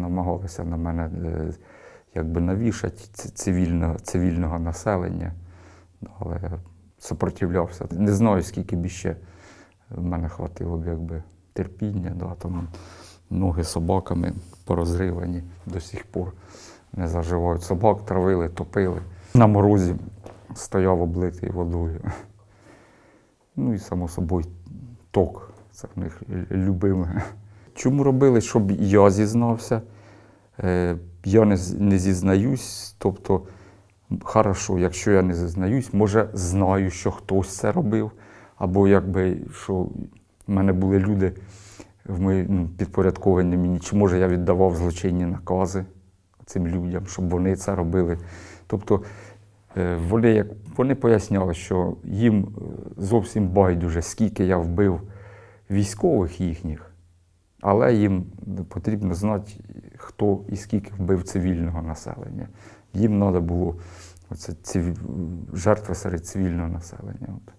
намагалися на мене е, якби навішати цивільного, цивільного населення. Але супротивлявся. Не знаю, скільки б ще в мене хватило б якби терпіння, да, там ноги собаками порозривані до сих пор не заживають. Собак травили, топили. На морозі стояв облитий водою. Ну і само собою ток. Це в них любиме. Чому робили, щоб я зізнався? Е, Я не, не зізнаюсь, тобто, хорошо, якщо я не зізнаюсь, може знаю, що хтось це робив, або якби що в мене були люди в мої, ну, підпорядковані мені, чи може я віддавав злочинні накази цим людям, щоб вони це робили. Тобто е, вони, як, вони поясняли, що їм е, зовсім байдуже, скільки я вбив військових їхніх, але їм потрібно знати, хто і скільки вбив цивільного населення. Їм треба було оце, ці, жертви серед цивільного населення. От.